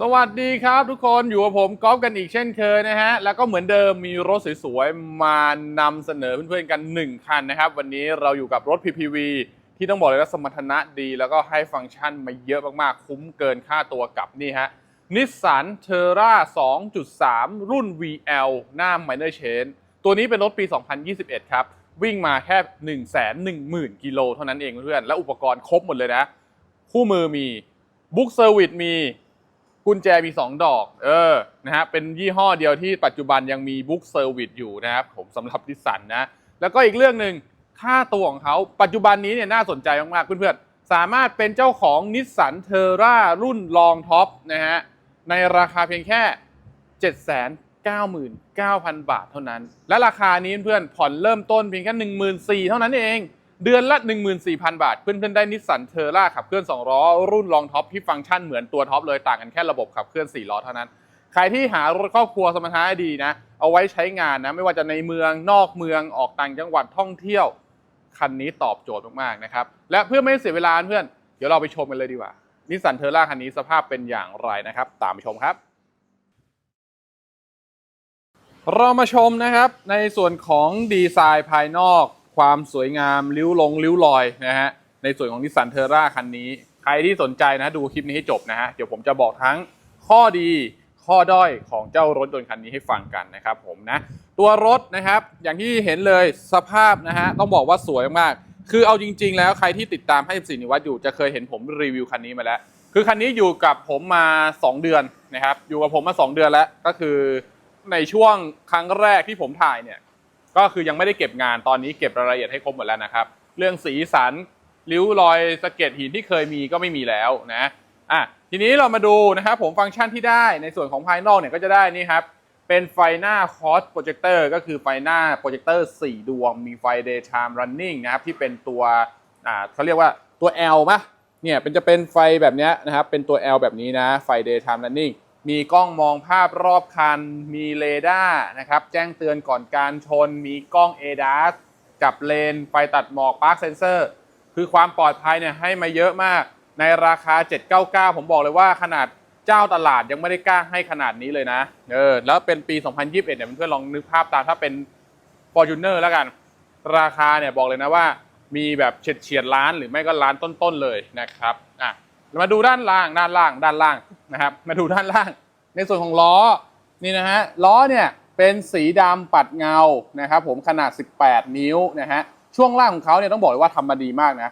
สวัสดีครับทุกคนอยู่กับผมก๊อฟกันอีกเช่นเคยนะฮะ แล้วก็เหมือนเดิมมีรถสวยๆ มานำเสนอเพื่อนๆกัน 1 คันนะครับ วันนี้เราอยู่กับรถ PPV ที่ต้องบอกเลยว่าสมรรถนะดี แล้วก็ให้ฟังก์ชันมาเยอะมากๆ คุ้มเกินค่าตัวกับนี่ฮะนิสสันเทอร่า2.3 รุ่น VL หน้า Minor Change ตัวนี้เป็นรถปี 2021 ครับ วิ่งมาแค่ 1 1 0 0 0 0 กิโลเท่านั้นเองเพื่อนๆและอุปกรณ์ครบหมดเลยนะ คู่มือมีบุ๊กเซอร์วิสมี กุญแจมี 2 ดอก เออ นะฮะ เป็นยี่ห้อเดียวที่ปัจจุบันยังมีบุ๊กเซอร์วิสอยู่นะครับผมสำหรับดิสันนะ แล้วก็อีกเรื่องหนึ่งค่าตัวของเขาปัจจุบันนี้เนี่ยน่าสนใจมากๆเพื่อนๆ สามารถเป็นเจ้าของนิสสันเทอร่ารุ่นลองท็อปนะฮะ ในราคาเพียงแค่ 799,000 บาทเท่านั้น และราคานี้เพื่อนๆผ่อนเริ่มต้นเพียงแค่ 14,000 เท่านั้นเอง เดือนละ 14,000 บาท เพื่อนๆได้นิสสันเทอร่าขับเคลื่อน 2 ล้อ รุ่นลองท็อปที่ฟังก์ชันเหมือนตัวท็อปเลยต่างกันแค่ระบบขับเคลื่อน 4 ล้อเท่านั้น ใครที่หารถครอบครัวสมรรถนะดีนะ เอาไว้ใช้งานนะ ไม่ว่าจะในเมืองนอกเมืองออกต่างจังหวัดท่องเที่ยว คันนี้ตอบโจทย์มากๆนะครับ และเพื่อไม่ให้เสียเวลาเพื่อนเดี๋ยวเราไปชมกันเลยดีกว่านิสสันเทอร่าคันนี้สภาพเป็นอย่างไรนะครับ ตามไปชมครับเรามาชมนะครับในส่วนของดีไซน์ภายนอก ความสวยงามริ้วลงริ้วรอยนะฮะในส่วนของนิสสันเทอร่าคันนี้ ใครที่สนใจนะดูคลิปนี้ให้จบนะฮะเดี๋ยวผมจะบอกทั้งข้อดีข้อด้อยของเจ้ารถยนต์คันนี้ให้ฟังกันนะครับผมนะตัวรถนะครับอย่างที่เห็นเลยสภาพนะฮะต้องบอกว่าสวยมากคือเอาจริง ๆ แล้วใครที่ติดตามให้สินิวัฒน์อยู่จะเคยเห็นผมรีวิวคันนี้มาแล้ว คือคันนี้อยู่กับผมมา 2 เดือนนะครับอยู่กับผมมา 2 เดือนแล้วก็คือในช่วงครั้งแรกที่ผมถ่ายเนี่ย ก็คือยังไม่ได้เก็บงานตอนนี้เก็บรายละเอียดให้ครบหมดแล้วนะครับ เรื่องสีสันริ้วรอยสะเก็ดหินที่เคยมีก็ไม่มีแล้วนะอะทีนี้เรามาดูนะครับผมฟังก์ชันที่ได้ในส่วนของภายนอกเนี่ยก็จะได้นี่ครับเป็นไฟหน้าคอสโปรเจคเตอร์ก็คือไฟหน้าโปรเจคเตอร์4ดวง มีไฟ daytime running นะครับที่เป็นตัวอ่าเขาเรียกว่าตัว L มะเนี่ยเป็นจะเป็นไฟแบบเนี้ยนะครับเป็นตัว L แบบนี้นะไฟ daytime running มีกล้องมองภาพรอบคัน มีเรดาร์นะครับ แจ้งเตือนก่อนการชน มีกล้อง ADAS กับเลน ไฟตัดหมอก Park Sensor คือความปลอดภัยเนี่ยให้มาเยอะมาก ในราคา 799 ผมบอกเลยว่าขนาดเจ้าตลาดยังไม่ได้กล้าให้ขนาดนี้เลยนะ เออ แล้วเป็นปี 2021 เนี่ยเพื่อนๆลองนึกภาพตามถ้าเป็น Fortuner แล้วกัน ราคาเนี่ยบอกเลยนะว่า มีแบบเฉียดเฉียดล้านหรือไม่ก็ล้านต้นๆเลยนะครับ มาดูด้านล่างด้านล่างด้านล่างนะครับ มาดูด้านล่าง ในส่วนของล้อนี่นะฮะล้อเนี่ยเป็นสีดำปัดเงานะครับ ผมขนาด 18 นิ้วนะฮะช่วงล่างของเขาเนี่ยต้องบอกเลยว่าทำมาดีมากนะ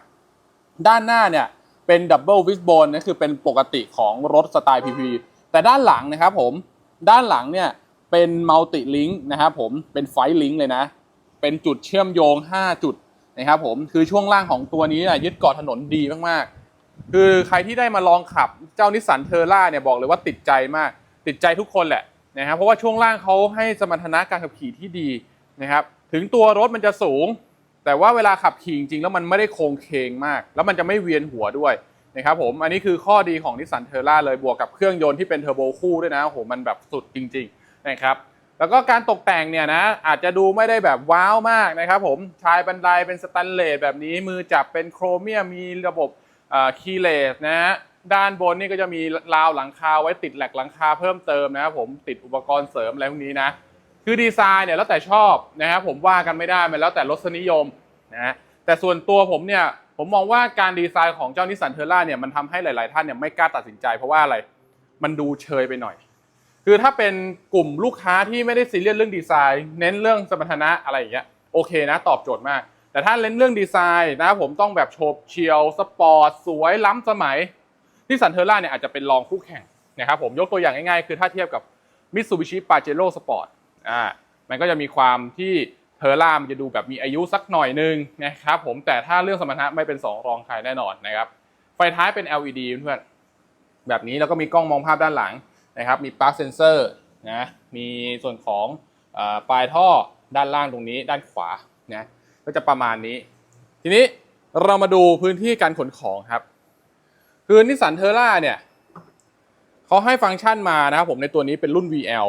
ด้านหน้าเนี่ยเป็นดับเบิลวิสโบนนะคือเป็นปกติของรถสไตล์ PP แต่ด้านหลังนะครับผมด้านหลังเนี่ยเป็นมัลติลิงก์นะครับผมเป็นไฟลิงก์เลยนะ เป็นจุดเชื่อมโยง 5 จุดนะครับผมคือช่วงล่างของตัวนี้น่ะยึดเกาะถนนดีมากๆ คือใครที่ได้มาลองขับเจ้านิสสันเทอร่าเนี่ยบอกเลยว่าติดใจมาก ติดใจทุกคนแหละนะครับเพราะว่าช่วงล่างเขาให้สมรรถนะการขับขี่ที่ดีนะครับถึงตัวรถมันจะสูง แต่ว่าเวลาขับขี่จริงๆแล้วมันไม่ได้โค้งเคงมาก แล้วมันจะไม่เวียนหัวด้วยนะครับผมอันนี้คือข้อดีของนิสสันเทอร่าเลยบวกกับเครื่องยนต์ที่เป็นเทอร์โบคู่ด้วยนะโอ้โหมันแบบสุดจริงๆนะครับแล้วก็การตกแต่งเนี่ยนะอาจจะดูไม่ได้แบบว้าวมากนะครับผมชายบันไดเป็นสแตนเลสแบบนี้มือจับเป็นโครเมียมมีระบบ คีเลสนะฮะด้านบนนี่ก็จะมีราวหลังคาไว้ติดแหลกหลังคาเพิ่มเติมนะครับผมติดอุปกรณ์เสริมอะไรพวกนี้นะ คือดีไซน์เนี่ยแล้วแต่ชอบนะครับผมว่ากันไม่ได้มันแล้วแต่รสนิยมนะฮะแต่ส่วนตัวผมเนี่ยผมมองว่าการดีไซน์ของเจ้านิสสันเทอร่าเนี่ยมันทำให้หลาย ๆ ท่านเนี่ยไม่กล้าตัดสินใจ เพราะว่าอะไรมันดูเชยไปหน่อย คือถ้าเป็นกลุ่มลูกค้าที่ไม่ได้ซีเรียสเรื่องดีไซน์ เน้นเรื่องสมรรถนะอะไรอย่างเงี้ยโอเคนะ ตอบโจทย์มาก แต่ถ้าเน้นเรื่องดีไซน์นะผมต้องแบบโฉบเฉียวสปอร์ตสวยล้ำสมัยนิสสันเทอร่าเนี่ยอาจจะเป็นรองคู่แข่งนะครับผมยกตัวอย่างง่ายๆ คือถ้าเทียบกับ Mitsubishi Pajero Sport อ่ามันก็จะมีความที่เทอร่ามันจะดูแบบมีอายุสักหน่อยนึงนะครับผมแต่ถ้าเรื่องสมรรถนะไม่เป็นสองรองใครแน่นอนนะครับไฟท้ายเป็น LED เพื่อนแบบนี้แล้วก็มีกล้องมองภาพด้านหลังนะครับ มีปลั๊กเซนเซอร์นะมีส่วนของอปลายท่อด้านล่างตรงนี้ด้านขวานะ ก็จะประมาณนี้ ทีนี้เรามาดูพื้นที่การขนของครับ คือนิสสันเทอร่าเนี่ยเขาให้ฟังก์ชันมานะครับผมในตัวนี้เป็นรุ่น VL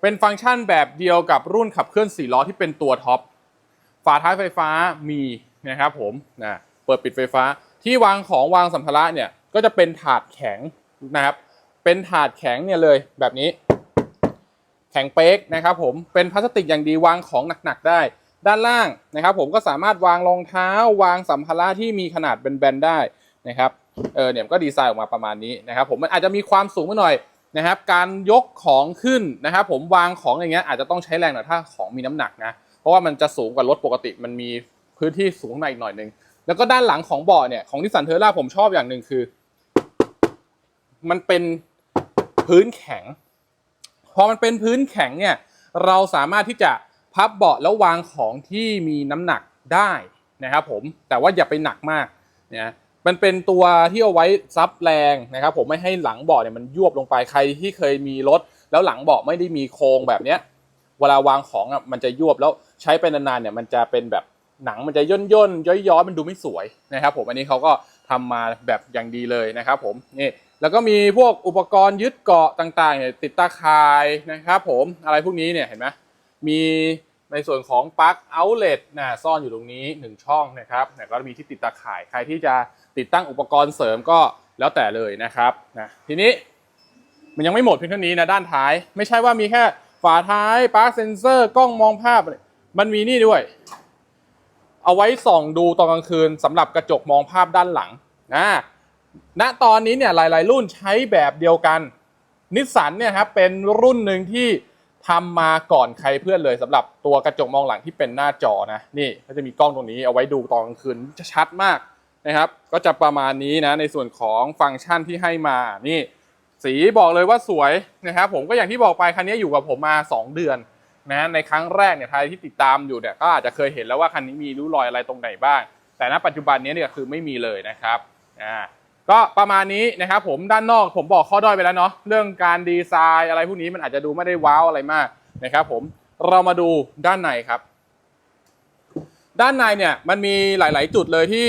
เป็นฟังก์ชันแบบเดียวกับรุ่นขับเคลื่อน4ล้อที่เป็นตัวท็อปฝาท้ายไฟฟ้ามีนะครับผมนะเปิดปิดไฟฟ้าที่วางของวางสัมภาระเนี่ยก็จะเป็นถาดแข็งนะครับ เป็นถาดแข็งเนี่ยเลยแบบนี้ แข็งเป๊กนะครับผมเป็นพลาสติกอย่างดีวางของหนักๆได้ ด้านล่างนะครับผมก็สามารถวางรองเท้าวางสัมภาระที่มีขนาดเป็นแบนๆได้นะครับเออเนี่ยก็ดีไซน์ออกมาประมาณนี้นะครับผมมันอาจจะมีความสูงไปหน่อยนะครับการยกของขึ้นนะครับผมวางของอย่างเงี้ยอาจจะต้องใช้แรงหน่อยถ้าของมีน้ำหนักนะเพราะว่ามันจะสูงกว่ารถปกติมันมีพื้นที่สูงขึ้นมาอีกหน่อยนึงแล้วก็ด้านหลังของเบาะเนี่ยของนิสสันเทอร่าผมชอบอย่างหนึ่งคือ มันเป็นพื้นแข็ง พอมันเป็นพื้นแข็งเนี่ยเราสามารถที่จะ พับเบาะแล้ววางของที่มีน้ำหนักได้นะครับผมแต่ว่าอย่าไปหนักมากนะมันเป็นตัวที่เอาไว้ซับแรงนะครับผมไม่ให้หลังเบาะเนี่ยมันยวบลงไปใครที่เคยมีรถ แล้วหลังเบาะไม่ได้มีโครงแบบเนี้ยเวลาวางของอะมันจะยวบแล้วใช้ไปนานๆเนี่ยมันจะเป็นแบบหนังมันจะย่นย่นๆย้อยย้อยๆมันดูไม่สวยนะครับผมอันนี้เขาก็ทำมาแบบอย่างดีเลยนะครับผมนี่แล้วก็มีพวกอุปกรณ์ยึดเกาะต่างๆเนี่ยติดตาข่ายนะครับผมอะไรพวกนี้เนี่ยเห็นไหม มีในส่วนของปลั๊กเอาเลตนะซ่อนอยู่ตรงนี้หนึ่งช่องนะครับเนี่ยก็มีที่ติดตาข่ายใครที่จะติดตั้งอุปกรณ์เสริมก็แล้วแต่เลยนะครับนะทีนี้มันยังไม่หมดเพียงเท่านี้นะด้านท้าย ไม่ใช่ว่ามีแค่ฝาท้ายปาร์คเซนเซอร์กล้องมองภาพ มันมีนี่ด้วย เอาไว้ส่องดูตอนกลางคืนสำหรับกระจกมองภาพด้านหลังนะณตอนนี้เนี่ยหลาย ๆ รุ่นใช้แบบเดียวกันนิสสันเนี่ยครับเป็นรุ่นหนึ่งที่ ทำมาก่อนใครเพื่อนเลยสำหรับตัวกระจกมองหลังที่เป็นหน้าจอนะนี่ก็จะมีกล้องตรงนี้เอาไว้ดูตอนกลางคืนจะชัดมากนะครับ ก็จะประมาณนี้นะในส่วนของฟังก์ชันที่ให้มานี่ สีบอกเลยว่าสวยนะครับ ผมก็อย่างที่บอกไปคันนี้อยู่กับผมมา 2 เดือนนะในครั้งแรกเนี่ยใครที่ติดตามอยู่เนี่ยก็อาจจะเคยเห็นแล้วว่าคันนี้มีริ้วรอยอะไรตรงไหนบ้าง แต่ณปัจจุบันนี้เนี่ยคือไม่มีเลยนะครับอ่า ก็ประมาณนี้นะครับผมด้านนอกผมบอกข้อด้อยไปแล้วเนาะเรื่องการดีไซน์อะไรพวกนี้มันอาจจะดูไม่ได้ว้าวอะไรมากนะครับผมเรามาดูด้านในครับ ด้านในเนี่ยมันมีหลาย ๆ จุดเลยที่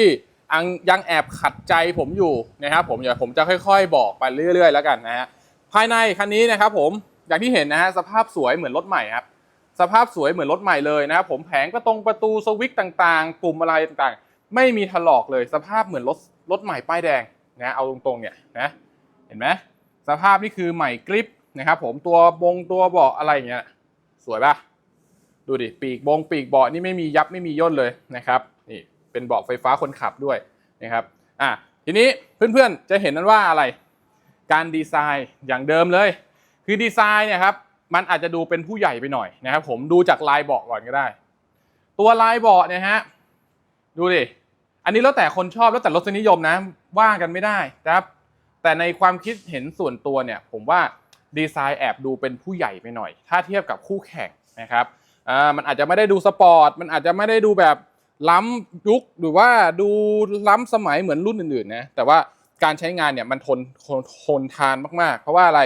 ยังแอบขัดใจผมอยู่นะครับผมเดี๋ยวผมจะค่อย ๆ บอกไปเรื่อย ๆ แล้วกันนะฮะภายในคันนี้นะครับผมอย่างที่เห็นนะฮะสภาพสวยเหมือนรถใหม่ครับสภาพสวยเหมือนรถใหม่เลยนะครับผมแผงก็ตรงประตูสวิตช์ต่างๆ ปุ่มอะไรต่างๆ ไม่มีถลอกเลยสภาพเหมือนรถรถใหม่ป้ายแดง นะเอาตรงๆเนี่ยนะเห็นไหมสภาพนี่คือใหม่กริปนะครับผมตัวบงตัวเบาะอะไรอย่างเงี้ยสวยปะดูดิปีกบงปีกเบาะนี่ไม่มียับไม่มีย่นเลยนะครับนี่เป็นเบาะไฟฟ้าคนขับด้วยนะครับอะทีนี้เพื่อนๆจะเห็นนั้นว่าอะไรการดีไซน์อย่างเดิมเลย คือดีไซน์เนี่ยครับมันอาจจะดูเป็นผู้ใหญ่ไปหน่อยนะครับผมดูจากลายเบาะก่อนก็ได้ ตัวลายเบาะเนี่ยฮะดูดิอันนี้แล้วแต่คนชอบแล้วแต่รสนิยมนะ ว่ากันไม่ได้นะครับ แต่ในความคิดเห็นส่วนตัวเนี่ย ผมว่าดีไซน์แอบดูเป็นผู้ใหญ่ไปหน่อย ถ้าเทียบกับคู่แข่งนะครับมันอาจจะไม่ได้ดูสปอร์ต มันอาจจะไม่ได้ดูแบบล้ำยุคหรือว่าดูล้ำสมัยเหมือนรุ่นอื่นๆนะแต่ว่าการใช้งานเนี่ยมันทนทนทนทานมากๆ เพราะว่าอะไร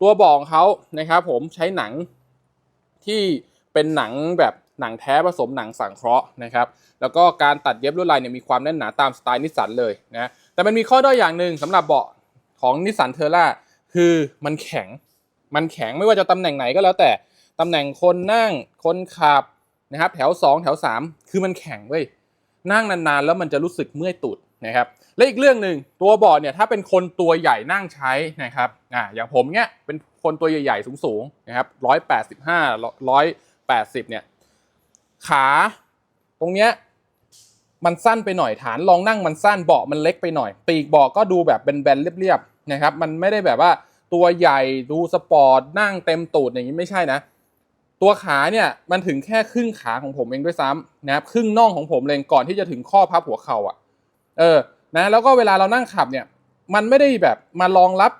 ตัวบองเขานะครับผมใช้หนังที่เป็นหนังแบบ หนังแท้ผสมหนังสังเคราะห์นะครับ แล้วก็การตัดเย็บลวดลายเนี่ยมีความแน่นหนาตามสไตล์นิสสันเลยนะแต่มันมีข้อด้อยอย่างหนึ่งสำหรับเบาะของนิสสันเทอร่าคือมันแข็งมันแข็งไม่ว่าจะตำแหน่งไหนก็แล้วแต่ตำแหน่งคนนั่งคนขับนะครับแถว 2 แถว 3 คือมันแข็งเว้ยนั่งนานๆ แล้วมันจะรู้สึกเมื่อยตูดนะครับและอีกเรื่องหนึ่งตัวเบาะเนี่ยถ้าเป็นคนตัวใหญ่นั่งใช้นะครับอ่าอย่างผมเนี่ยเป็นคนตัวใหญ่ๆสูงๆนะครับร้อยแปดสิบห้าร้อยแปดสิบเนี่ย ขา ตรงเนี้ยมันสั้นไปหน่อยฐานรองนั่งมันสั้นเบาะมันเล็กไปหน่อย ปีกเบาะก็ดูแบบแบนๆเรียบๆนะครับ มันไม่ได้แบบว่าตัวใหญ่ดูสปอร์ตนั่งเต็มตูดอย่างนี้ไม่ใช่นะ ตัวขาเนี่ยมันถึงแค่ครึ่งขาของผมเองด้วยซ้ำนะครับครึ่งน่องของผมเลยก่อนที่จะถึงข้อพับหัวเข่าอะ เออนะแล้วก็เวลาเรานั่งขับเนี่ย มันไม่ได้แบบมารองรับ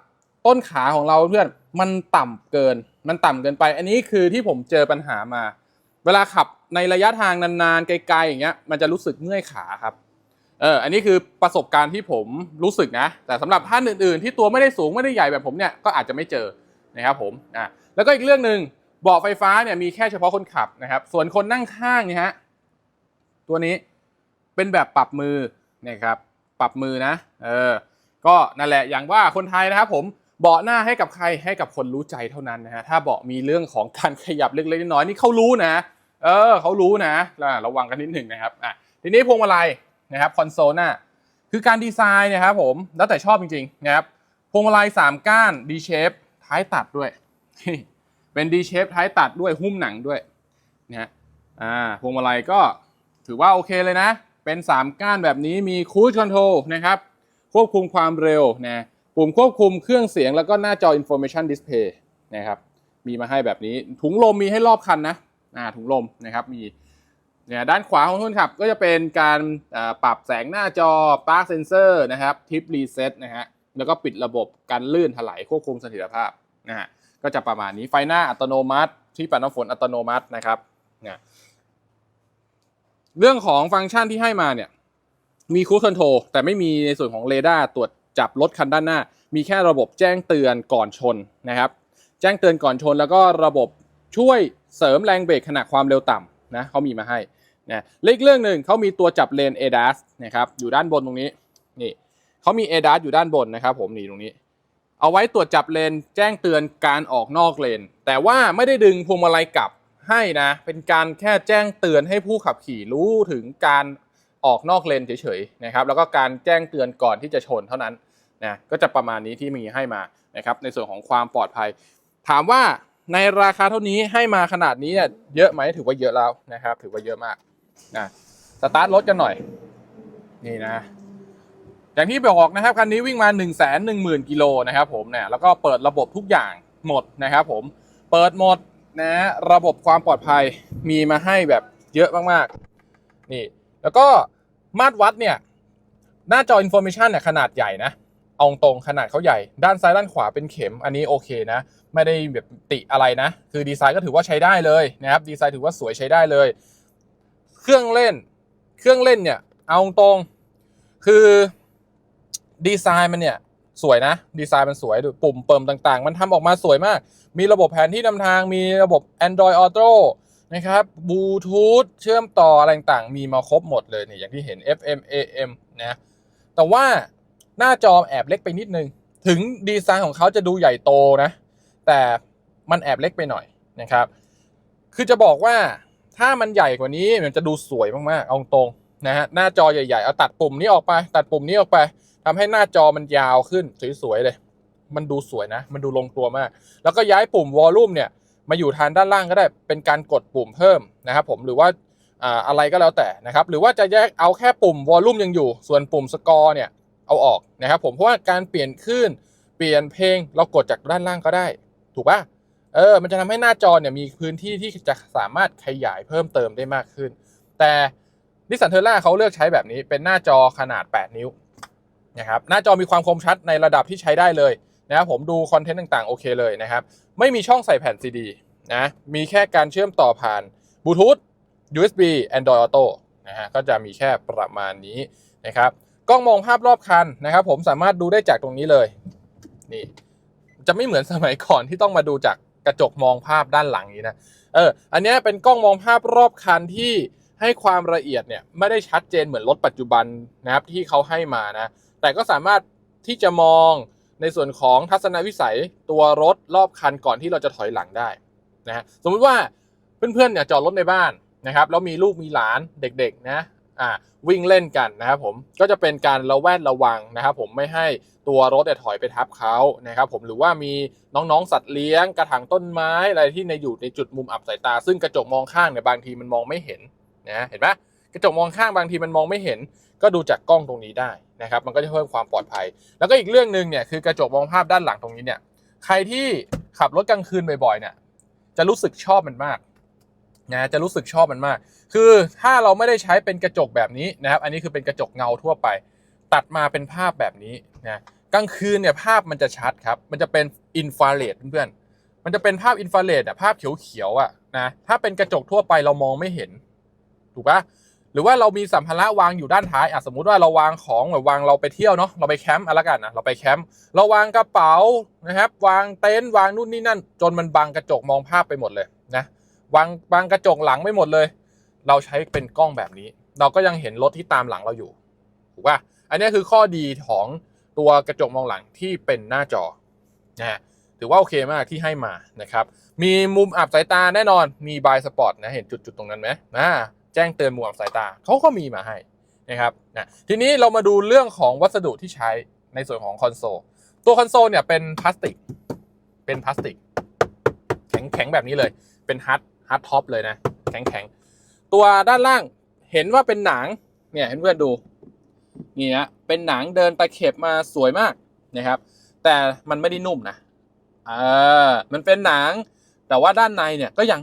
ต้นขาของเราเพื่อนมันต่ำเกิน มันต่ำเกินไป อันนี้คือที่ผมเจอปัญหามา เวลาขับในระยะทางนานๆไกลๆอย่างเงี้ยมันจะรู้สึกเมื่อยขาครับเอออันนี้คือประสบการณ์ที่ผมรู้สึกนะ แต่สำหรับท่านอื่นๆ ที่ตัวไม่ได้สูงไม่ได้ใหญ่แบบผมเนี่ยก็อาจจะไม่เจอนะครับผมอะแล้วก็อีกเรื่องหนึ่งเบาะไฟฟ้าเนี่ยมีแค่เฉพาะคนขับนะครับ ส่วนคนนั่งข้างเนี่ยฮะตัวนี้เป็นแบบปรับมือนะครับปรับมือนะเออก็นั่นแหละอย่างว่าคนไทยนะครับผมเบาะหน้าให้กับใครให้กับคนรู้ใจเท่านั้นนะฮะถ้าเบาะมีเรื่องของการขยับเล็กๆน้อยๆนี่เขารู้นะ เออเขารู้นะระวังกันนิดหนึ่งนะครับอะทีนี้พวงมาลัยนะครับคอนโซลน้าคือการดีไซน์นะครับผมแล้วแต่ชอบจริงๆนะครับพวงมาลัยสามก้าน D shape ท้ายตัดด้วย เป็น D shape ท้ายตัดด้วยหุ้มหนังด้วยนะฮะอ่าพวงมาลัยก็ถือว่าโอเคเลยนะ เป็น 3 ก้านแบบนี้มี Cruise Control นะครับควบคุมความเร็วนะปุ่มควบคุมเครื่องเสียงแล้วก็หน้าจอ Information Display นะครับมีมาให้แบบนี้ถุงลมมีให้รอบคันนะ ถุงลมนะครับมีเนี่ยด้านขวาของคนขับก็จะเป็นการปรับแสงหน้าจอ Park Sensor นะครับ Tip Reset นะฮะแล้วก็ปิดระบบกันลื่นถลายควบคุมเสถียรภาพนะฮะก็จะประมาณนี้ไฟหน้าอัตโนมัติ ที่ปัดน้ำฝนอัตโนมัตินะครับเนี่ยเรื่องของฟังก์ชันที่ให้มาเนี่ยมีคู i คอนโทรแต่ไม่มีในส่วนของเรดาร์ตรวจจับรถคันด้านหน้า มีแค่ระบบแจ้งเตือนก่อนชนนะครับ แจ้งเตือนก่อนชนแล้วก็ระบบ ช่วยเสริมแรงเบรกขณะความเร็วต่ำนะเขามีมาให้นะและอีกเรื่องหนึ่งเขามีตัวจับเลน ADAS นะครับอยู่ด้านบนตรงนี้นี่เขามี ADAS อยู่ด้านบนนะครับผมนี่ตรงนี้ เอาไว้ตรวจจับเลนแจ้งเตือนการออกนอกเลน แต่ว่าไม่ได้ดึงพวงมาลัยกลับให้นะเป็นการแค่แจ้งเตือนให้ผู้ขับขี่รู้ถึงการออกนอกเลนเฉยๆนะครับแล้วก็การแจ้งเตือนก่อนที่จะชนเท่านั้นนะก็จะประมาณนี้ที่มีให้มานะครับในส่วนของความปลอดภัย ถามว่า ในราคาเท่านี้ให้มาขนาดนี้เนี่ยเยอะไหมถือว่าเยอะแล้วนะครับ ถือว่าเยอะมากนะสตาร์ทรถกันหน่อย นี่นะ อย่างที่บอกนะครับคันนี้วิ่งมา 1 1 0 0 0 0กิโลนะครับผมเนี่ยแล้วก็เปิดระบบทุกอย่างหมดนะครับผมเปิดหมดนะระบบความปลอดภัยมีมาให้แบบเยอะมากๆนี่ แล้วก็มาตรวัดเนี่ยหน้าจออินโฟมิชันเนี่ยขนาดใหญ่นะ เอาตรงขนาดเขาใหญ่ ด้านซ้ายด้านขวาเป็นเข็มอันนี้โอเคนะ ไม่ได้แบบติอะไรนะ คือดีไซน์ก็ถือว่าใช้ได้เลยนะครับดีไซน์ถือว่าสวยใช้ได้เลย เครื่องเล่น เครื่องเล่นเนี่ย เอาตรงคือดีไซน์มันเนี่ยสวยนะ ดีไซน์มันสวยดูปุ่มเปิมต่างๆ มันทำออกมาสวยมาก มีระบบแผนที่นำทาง มีระบบ Android Auto นะครับบลูทูธเชื่อมต่ออะไรต่างๆ มีมาครบหมดเลยเนี่ยอย่างที่เห็น FM AM นะแต่ว่า หน้าจอแอบเล็กไปนิดนึง ถึงดีไซน์ของเขาจะดูใหญ่โตนะ แต่มันแอบเล็กไปหน่อยนะครับ คือจะบอกว่าถ้ามันใหญ่กว่านี้มันจะดูสวยมากๆ เอาตรงนะฮะหน้าจอใหญ่ๆ เอาตัดปุ่มนี้ออกไป ตัดปุ่มนี้ออกไปทำให้หน้าจอมันยาวขึ้นสวยๆเลย มันดูสวยนะ มันดูลงตัวมาก แล้วก็ย้ายปุ่มวอลลุ่มเนี่ยมาอยู่ทางด้านล่างก็ได้เป็นการกดปุ่มเพิ่มนะครับผมหรือว่าอะไรก็แล้วแต่นะครับ หรือว่าจะแยกเอาแค่ปุ่มวอลลุ่มยังอยู่ ส่วนปุ่มสกอร์เนี่ย เอาออกนะครับผมเพราะว่าการเปลี่ยนคลื่นเปลี่ยนเพลงเรากดจากด้านล่างก็ได้ ถูกป่ะเออมันจะทำให้หน้าจอเนี่ยมีพื้นที่ที่จะสามารถขยายเพิ่มเติมได้มากขึ้น แต่นิสสันเทอร่าเขาเลือกใช้แบบนี้เป็นหน้าจอขนาด 8 นิ้วนะครับหน้าจอมีความคมชัดในระดับที่ใช้ได้เลยนะครับผมดูคอนเทนต์ต่างๆ โอเคเลยนะครับ ไม่มีช่องใส่แผ่นซีดีนะมีแค่การเชื่อมต่อผ่านบลูทูธ USB Android Auto นะฮะก็จะมีแค่ประมาณนี้นะครับ กล้องมองภาพรอบคันนะครับ ผมสามารถดูได้จากตรงนี้เลย นี่ จะไม่เหมือนสมัยก่อนที่ต้องมาดูจากกระจกมองภาพด้านหลังนี้นะเอออันนี้เป็นกล้องมองภาพรอบคันที่ให้ความละเอียดเนี่ยไม่ได้ชัดเจนเหมือนรถปัจจุบันนะครับที่เขาให้มานะ แต่ก็สามารถที่จะมองในส่วนของทัศนวิสัยตัวรถรอบคันก่อนที่เราจะถอยหลังได้นะฮะสมมุติว่าเพื่อนๆเนี่ยจอดรถในบ้านนะครับแล้วมีลูกมีหลานเด็กๆนะ อ่าวิ่งเล่นกันนะครับผมก็จะเป็นการระแวดระวังนะครับผมไม่ให้ตัวรถเนี่ยถอยไปทับเขานะครับผมหรือว่ามีน้องๆสัตว์เลี้ยงกระถางต้นไม้อะไรที่ในอยู่ในจุดมุมอับสายตา ซึ่งกระจกมองข้างเนี่ยบางทีมันมองไม่เห็นนะเห็นไหมกระจกมองข้างบางทีมันมองไม่เห็น ก็ดูจากกล้องตรงนี้ได้นะครับ มันก็จะเพิ่มความปลอดภัย แล้วก็อีกเรื่องหนึ่งเนี่ยคือกระจกมองภาพด้านหลังตรงนี้เนี่ยใครที่ขับรถกลางคืนบ่อยๆเนี่ยจะรู้สึกชอบมันมาก นะจะรู้สึกชอบมันมาก คือถ้าเราไม่ได้ใช้เป็นกระจกแบบนี้นะครับ อันนี้คือเป็นกระจกเงาทั่วไป ตัดมาเป็นภาพแบบนี้นะกลางคืนเนี่ยภาพมันจะชัดครับ มันจะเป็นอินฟราเรดเพื่อนๆ มันจะเป็นภาพอินฟราเรดอะภาพเขียวๆอะนะ ถ้าเป็นกระจกทั่วไปเรามองไม่เห็น ถูกปะหรือว่าเรามีสัมภาระวางอยู่ด้านท้ายอะสมมุติว่าเราวางของแบบวางเราไปเที่ยวเนาะ เราไปแคมป์อะไรกันนะเราไปแคมป์ เราวางกระเป๋านะครับ วางเต็นท์ วางนู่นนี่นั่น จนมันบังกระจกมองภาพไปหมดเลยนะ วางวางกระจกหลังไม่หมดเลย เราใช้เป็นกล้องแบบนี้ เราก็ยังเห็นรถที่ตามหลังเราอยู่ถูกป่ะอันนี้คือข้อดีของตัวกระจกมองหลังที่เป็นหน้าจอนะฮะถือว่าโอเคมากที่ให้มานะครับ มีมุมอับสายตาแน่นอน มีบายสปอร์ตนะ เห็นจุดๆตรงนั้นไหมนะแจ้งเตือนมุมอับสายตาเขาก็มีมาให้นะครับนะทีนี้เรามาดูเรื่องของวัสดุที่ใช้ในส่วนของคอนโซล ตัวคอนโซลเนี่ยเป็นพลาสติก เป็นพลาสติก แข็งแข็งแบบนี้เลย เป็นฮาร์ด ฮาร์ดท็อปเลยนะ แข็งแข็งตัวด้านล่างเห็นว่าเป็นหนัง เนี่ยให้เพื่อนดูนี่นะเป็นหนังเดินตะเข็บมาสวยมากนะครับ แต่มันไม่ได้นุ่มนะเอ่ามันเป็นหนัง แต่ว่าด้านในเนี่ยก็ยัง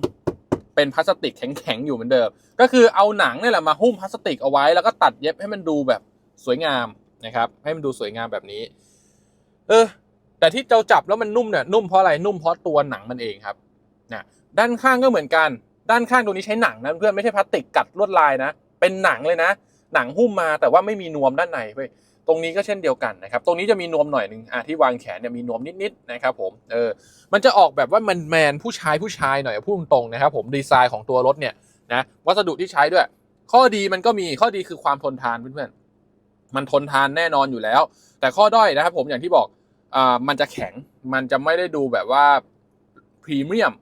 เป็นพลาสติกแข็งๆอยู่เหมือนเดิม ก็คือเอาหนังนี่แหละมาหุ้มพลาสติกเอาไว้ แล้วก็ตัดเย็บให้มันดูแบบสวยงามนะครับ ให้มันดูสวยงามแบบนี้ เออ แต่ที่เราจับแล้วมันนุ่มเนี่ยนุ่มเพราะอะไรนุ่มเพราะตัวหนังมันเองครับ นะด้านข้างก็เหมือนกัน ด้านข้างตรงนี้ใช้หนังนะเพื่อนไม่ใช่พลาสติกกัดลวดลายนะ เป็นหนังเลยนะ หนังหุ้มมาแต่ว่าไม่มีนวมด้านในเว้ยตรงนี้ก็เช่นเดียวกันนะครับ ตรงนี้จะมีนวมหน่อยหนึ่งอะที่วางแขนเนี่ยมีนวมนิดๆนะครับผม เออ มันจะออกแบบว่ามันแมนผู้ชายผู้ชายหน่อยพูดตรงๆนะครับผมดีไซน์ของตัวรถเนี่ยนะวัสดุที่ใช้ด้วย ข้อดีมันก็มีข้อดีคือความทนทานเพื่อนๆ มันทนทานแน่นอนอยู่แล้ว แต่ข้อด้อยนะครับผมอย่างที่บอกอ่ามันจะแข็ง มันจะไม่ได้ดูแบบว่าพรีเมียม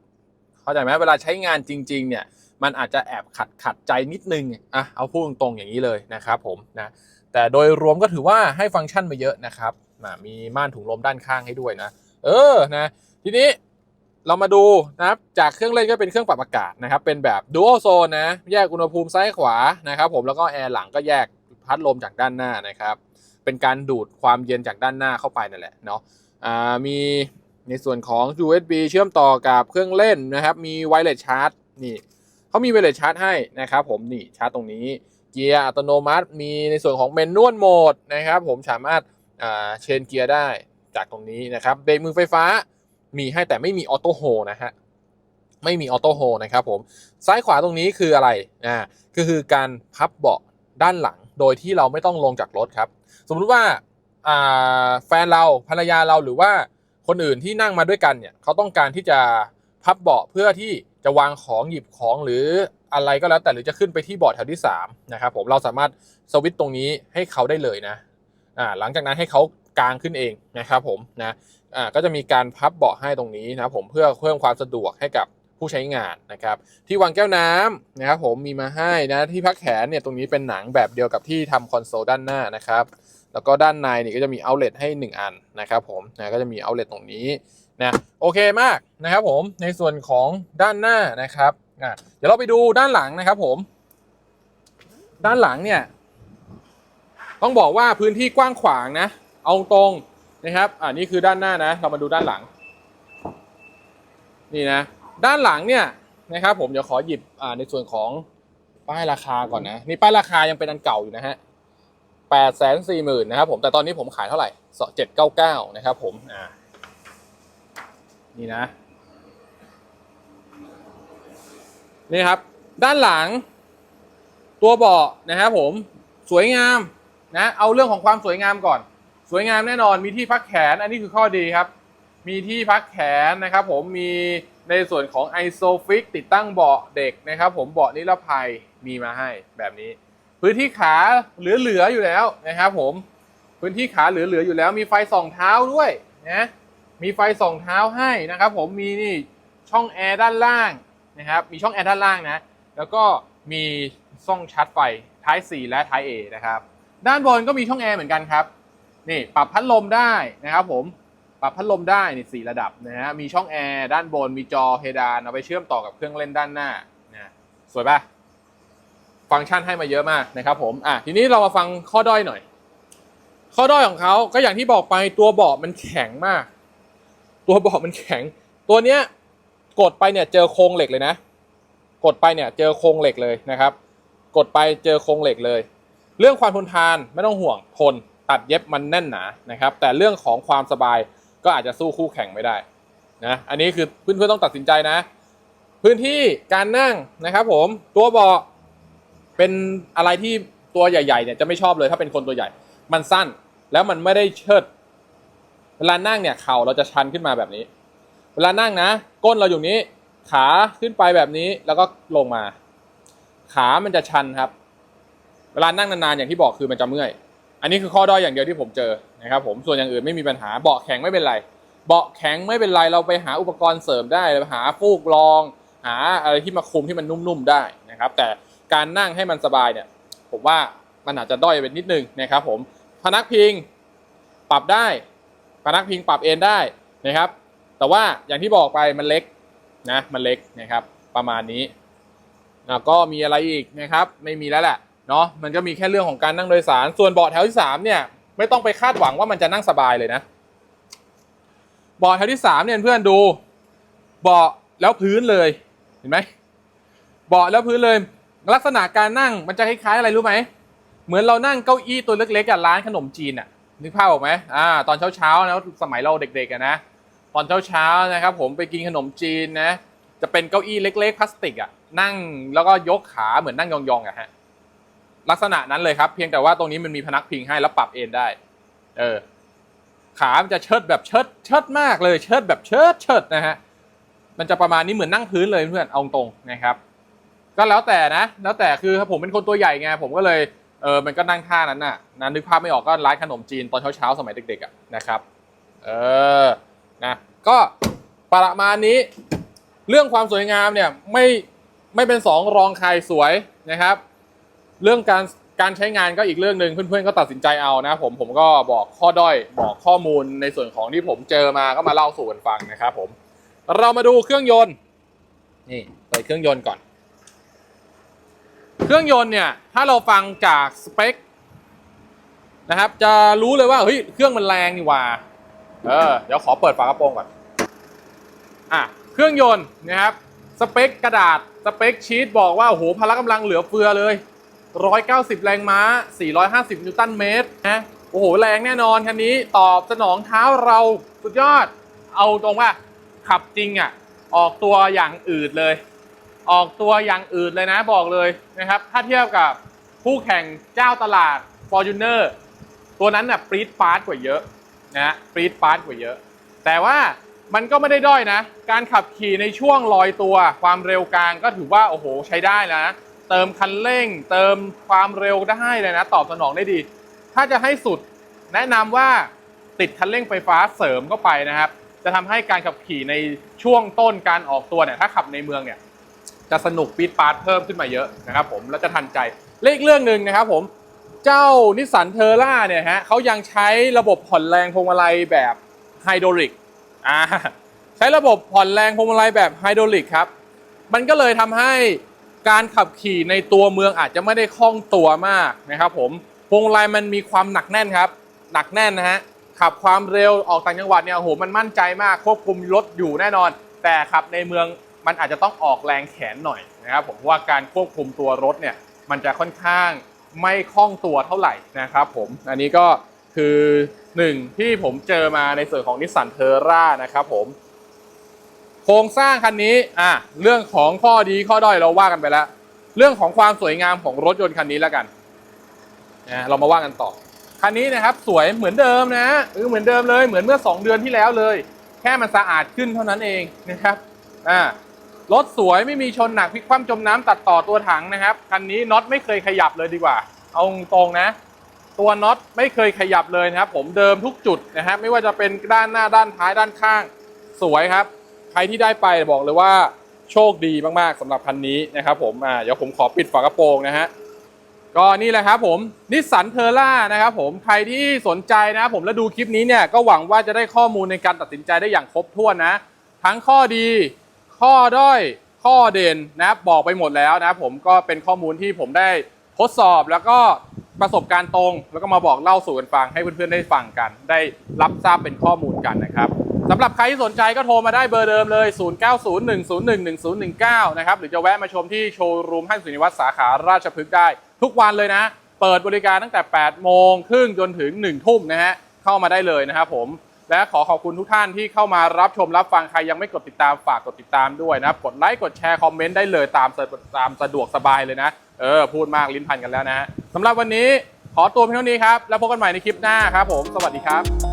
เข้าใจไหมเวลาใช้งานจริง ๆ เนี่ยมันอาจจะแอบขัดขัดใจนิดนึงอะเอาพูดตรงๆอย่างนี้เลยนะครับผมนะแต่โดยรวมก็ถือว่าให้ฟังก์ชันมาเยอะนะครับอะมีม่านถุงลมด้านข้างให้ด้วยนะ เออนะทีนี้เรามาดูนะครับจากเครื่องเล่นก็เป็นเครื่องปรับอากาศนะครับ เป็นแบบ dual zone นะ แยกอุณหภูมิซ้ายขวานะครับ ผมแล้วก็แอร์หลังก็แยกพัดลมจากด้านหน้านะครับ เป็นการดูดความเย็นจากด้านหน้าเข้าไปนั่นแหละเนาะมี ในส่วนของ USB เชื่อมต่อกับเครื่องเล่นนะครับ มีไวเลสชาร์จนี่เขามีไวเลสชาร์จให้นะครับผมนี่ชาร์จตรงนี้ เกียร์อัตโนมัติ มีในส่วนของเมนนวลโหมดนะครับ ผมสามารถอ่าเชนเกียร์ได้จากตรงนี้นะครับเบรกมือไฟฟ้ามีให้แต่ไม่มีออโต้โฮนะฮะไม่มีออโต้โฮนะครับผมซ้ายขวาตรงนี้คืออะไรอ่าก็คือการพับเบาะด้านหลังโดยที่เราไม่ต้องลงจากรถครับ สมมุติว่าอ่าแฟนเราภรรยาเราหรือว่า คนอื่นที่นั่งมาด้วยกันเนี่ยเขาต้องการที่จะพับเบาะเพื่อที่จะวางของหยิบของหรืออะไรก็แล้วแต่หรือจะขึ้นไปที่เบาะแถวที่3นะครับผมเราสามารถสวิตช์ตรงนี้ให้เขาได้เลยนะอ่าหลังจากนั้นให้เขากางขึ้นเองนะครับผมนะอ่าก็จะมีการพับเบาะให้ตรงนี้นะครับผมเพื่อเพิ่มความสะดวกให้กับผู้ใช้งานนะครับ ที่วางแก้วน้ำนะครับผมมีมาให้นะที่พักแขนเนี่ยตรงนี้เป็นหนังแบบเดียวกับที่ทำคอนโซลด้านหน้านะครับ แล้วก็ด้านในนี่ก็จะมีเอาเล t ให้ 1 อันนะครับผมนะก็จะมีเอาเล t ตรงนี้นะโอเคมากนะครับผมในส่วนของด้านหน้านะครับอะเดี๋ยวเราไปดูด้านหลังนะครับผม ด้านหลังเนี่ย ต้องบอกว่าพื้นที่กว้างขวางนะ เอาตรงนะครับอ่านี่คือด้านหน้านะ เรามาดูด้านหลัง นี่นะ ด้านหลังเนี่ยนะครับผมเดี๋ยวขอหยิบอ่าในส่วนของป้ายราคาก่อนนะนี่ป้ายราคายังเป็นอันเก่าอยู่นะฮะ แปดแสนสี่หมื่นนะครับผมแต่ตอนนี้ผมขายเท่าไหร่เจ็ดเก้าเก้านะครับผมอ่านี่นะ นี่ครับ ด้านหลัง ตัวเบาะนะครับผมสวยงามนะ เอาเรื่องของความสวยงามก่อน สวยงามแน่นอนมีที่พักแขน อันนี้คือข้อดีครับ มีที่พักแขนนะครับผมมีในส่วนของ i s o f i x ติดตั้งเบาะเด็กนะครับผมเบาะนิรภัยมีมาให้แบบนี้ พื้นที่ขาเหลือๆอยู่แล้วนะครับผมพื้นที่ขาเหลือๆอยู่แล้ว มีไฟส่องเท้าด้วยนะมีไฟส่องเท้าให้นะครับ ผมมีนี่ช่องแอร์ด้านล่างนะครับ มีช่องแอร์ด้านล่างนะ แล้วก็มีช่องชาร์จไฟ Type C และ Type A นะครับ ด้านบนก็มีช่องแอร์เหมือนกันครับนี่ปรับพัดลมได้นะครับผมปรับพัดลมได้นี่สี่ระดับนะฮะมีช่องแอร์ด้านบนมีจอเพดานเอาไปเชื่อมต่อกับเครื่องเล่นด้านหน้านะสวยปะ ฟังก์ชันให้มาเยอะมากนะครับผมอะทีนี้เรามาฟังข้อด้อยหน่อย ข้อด้อยของเขาก็อย่างที่บอกไปตัวเบาะมันแข็งมาก ตัวเบาะมันแข็ง ตัวเนี้ยกดไปเนี่ยเจอโครงเหล็กเลยนะ กดไปเนี่ยเจอโครงเหล็กเลยนะครับ กดไปเจอโครงเหล็กเลย เรื่องความทนทานไม่ต้องห่วงทนตัดเย็บมันแน่นหนานะครับ แต่เรื่องของความสบายก็อาจจะสู้คู่แข่งไม่ได้นะอันนี้คือเพื่อนๆต้องตัดสินใจนะ พื้นที่การนั่งนะครับ ผมตัวเบาะ เป็นอะไรที่ตัวใหญ่ๆเนี่ยจะไม่ชอบเลยถ้าเป็นคนตัวใหญ่ มันสั้นแล้วมันไม่ได้เชิด เวลานั่งเนี่ยเข่าเราจะชันขึ้นมาแบบนี้ เวลานั่งนะ ก้นเราอยู่นี้ ขาขึ้นไปแบบนี้แล้วก็ลงมา ขามันจะชันครับ เวลานั่งนานๆอย่างที่บอกคือมันจะเมื่อย อันนี้คือข้อด้อยอย่างเดียวที่ผมเจอนะครับ ผมส่วนอย่างอื่นไม่มีปัญหาเบาะแข็งไม่เป็นไรเบาะแข็งไม่เป็นไรเราไปหาอุปกรณ์เสริมได้หาฟูกรอง หาอะไรที่มาคุมที่มันนุ่มๆได้นะครับ แต่ การนั่งให้มันสบายเนี่ย ผมว่ามันอาจจะด้อยไปนิดนึงนะครับผมพนักพิงปรับได้พนักพิงปรับเอนได้นะครับ แต่ว่าอย่างที่บอกไปมันเล็กนะมันเล็กนะครับ ประมาณนี้แล้วก็มีอะไรอีกนะครับ ไม่มีแล้วแหละเนาะมันก็มีแค่เรื่องของการนั่งโดยสาร ส่วนเบาะแถวที่สามเนี่ยไม่ต้องไปคาดหวังว่ามันจะนั่งสบายเลยนะเบาะแถวที่สามเนี่ยเพื่อนดูเบาะแล้วพื้นเลยเห็นไหมเบาะแล้วพื้นเลย ลักษณะการนั่งมันจะคล้ายๆอะไรรู้ไหม เหมือนเรานั่งเก้าอี้ตัวเล็กๆอะร้านขนมจีนอะนึกภาพออกไหมอ่าตอนเช้าๆนะสมัยเราเด็กๆนะตอนเช้าๆนะครับผมไปกินขนมจีนนะจะเป็นเก้าอี้เล็กๆพลาสติกอะนั่งแล้วก็ยกขาเหมือนนั่งยองๆอะฮะลักษณะนั้นเลยครับ เพียงแต่ว่าตรงนี้มันมีพนักพิงให้แล้วปรับเอนได้ เออ ขามันจะเชิดแบบเชิดเชิดมากเลยเชิดแบบเชิดเชิดนะฮะมันจะประมาณนี้เหมือนนั่งพื้นเลยเพื่อนเอาตรงนะครับ ก็แล้วแต่นะ แล้วแต่คือผมเป็นคนตัวใหญ่ไงผมก็เลยเออมันก็นั่งท่านั้นน่ะนะนึกภาพไม่ออกก็ร้านขนมจีนตอนเช้าๆสมัยเด็กๆอะนะครับเออนะก็ประมาณนี้ เรื่องความสวยงามเนี่ยไม่ไม่เป็นสองรองใครสวยนะครับ เรื่องการการใช้งานก็อีกเรื่องหนึ่งเพื่อนๆ ก็ตัดสินใจเอานะผมผมก็บอกข้อด้อยบอกข้อมูลในส่วนของที่ผมเจอมาก็มาเล่าสู่กันฟังนะครับผมเรามาดูเครื่องยนต์นี่เปิดเครื่องยนต์ก่อน รื่องยนต์เนี่ย ถ้าเราฟังจากสเปคนะครับ จะรู้เลยว่าเฮ้ยเครื่องมันแรงนี่หว่า เออเดี๋ยวขอเปิดฝากระโปรงก่อน อะเครื่องยนต์นะครับสเปคกระดาษสเปคชีตบอกว่าโอ้โหพละกำลังเหลือเฟือเลย 190 แรงม้า 450 นิวตันเมตรนะโอ้โห แรงแน่นอนคันนี้ตอบสนองเท้าเราสุดยอด เอาตรงว่าขับจริงอะ ออกตัวอย่างอืดเลย ออกตัวอย่างอืดเลยนะบอกเลยนะครับ ถ้าเทียบกับคู่แข่งเจ้าตลาด Fortuner ตัวนั้นน่ะปรีดปาร์ตกว่าเยอะนะปรีดปาร์ตกว่าเยอะ แต่ว่ามันก็ไม่ได้ด้อยนะ การขับขี่ในช่วงลอยตัวความเร็วกลางก็ถือว่าโอ้โหใช้ได้แล้วนะ เติมคันเร่ง เติมความเร็วได้เลยนะ ตอบสนองได้ดี ถ้าจะให้สุดแนะนำว่าติดคันเร่งไฟฟ้าเสริมเข้าไปนะครับ จะทำให้การขับขี่ในช่วงต้นการออกตัวเนี่ยถ้าขับในเมืองเนี่ย จะสนุกปีดปาร์ตเพิ่มขึ้นมาเยอะนะครับผมแล้วจะทันใจเลขเรื่องหนึ่งนะครับผมเจ้านิสสันเทอร่าเนี่ยฮะเขายังใช้ระบบผ่อนแรงพวงมาลัยแบบไฮดรอลิกอ่าใช้ระบบผ่อนแรงพวงมาลัยแบบไฮดรอลิกครับ มันก็เลยทำให้การขับขี่ในตัวเมืองอาจจะไม่ได้คล่องตัวมากนะครับผมพวงมาลัยมันมีความหนักแน่นครับ หนักแน่นนะฮะขับความเร็วออกต่างจังหวัดเนี่ยโอ้โหมันมั่นใจมากควบคุมรถอยู่แน่นอน แต่ขับในเมือง มันอาจจะต้องออกแรงแขนหน่อยนะครับผมว่าการควบคุมตัวรถเนี่ยมันจะค่อนข้างไม่คล่องตัวเท่าไหร่นะครับผมอันนี้ก็คือหนึ่งที่ผมเจอมาในส่วนของนิสสันเทอร่านะครับผมโครงสร้างคันนี้อะเรื่องของข้อดีข้อด้อยเราว่ากันไปแล้ว เรื่องของความสวยงามของรถยนต์คันนี้แล้วกันนะเรามาว่ากันต่อคันนี้นะครับสวยเหมือนเดิมนะเออเหมือนเดิมเลยเหมือนเมื่อ 2 เดือนที่แล้วเลย แค่มันสะอาดขึ้นเท่านั้นเองนะครับอ่า รถสวยไม่มีชนหนักพลิกคว่ำจมน้ำตัดต่อตัวถังนะครับ คันนี้น็อตไม่เคยขยับเลยดีกว่า เอาตรงนะ ตัวน็อตไม่เคยขยับเลยนะครับ ผมเดิมทุกจุดนะฮะไม่ว่าจะเป็นด้านหน้าด้านท้ายด้านข้าง สวยครับ ใครที่ได้ไปบอกเลยว่าโชคดีมากๆสำหรับคันนี้นะครับ ผมอ่าเดี๋ยวผมขอปิดฝากระโปรงนะฮะก็นี่แหละครับผมนิสสันเทอร่านะครับผมใครที่สนใจนะครับผมแล้วดูคลิปนี้เนี่ยก็หวังว่าจะได้ข้อมูลในการตัดสินใจได้อย่างครบถ้วนนะ ทั้งข้อดี ข้อด้อยข้อเด่นนะครับบอกไปหมดแล้วนะครับผมก็เป็นข้อมูลที่ผมได้ทดสอบแล้วก็ประสบการณ์ตรง แล้วก็มาบอกเล่าสู่กันฟังให้เพื่อนๆได้ฟังกัน ได้รับทราบเป็นข้อมูลกันนะครับสำหรับใครที่สนใจก็โทรมาได้เบอร์เดิมเลย 0901011019 นะครับ หรือจะแวะมาชมที่โชว์รูมห้างสุนิวัฒน์สาขาราชพฤกษ์ได้ ทุกวันเลยนะ เปิดบริการตั้งแต่ 8 โมงครึ่งจนถึง 1 ทุ่มนะฮะ เข้ามาได้เลยนะครับผม และขอขอบคุณทุกท่านที่เข้ามารับชมรับฟังใครยังไม่กดติดตามฝากกดติดตามด้วยนะกดไลค์กดแชร์คอมเมนต์ได้เลยตามสะตามสะดวกสบายเลยนะ เออ พูดมากลิ้นพันกันแล้วนะสำหรับวันนี้ขอตัวเพียงเท่านี้ครับ แล้วพบกันใหม่ในคลิปหน้าครับผม สวัสดีครับ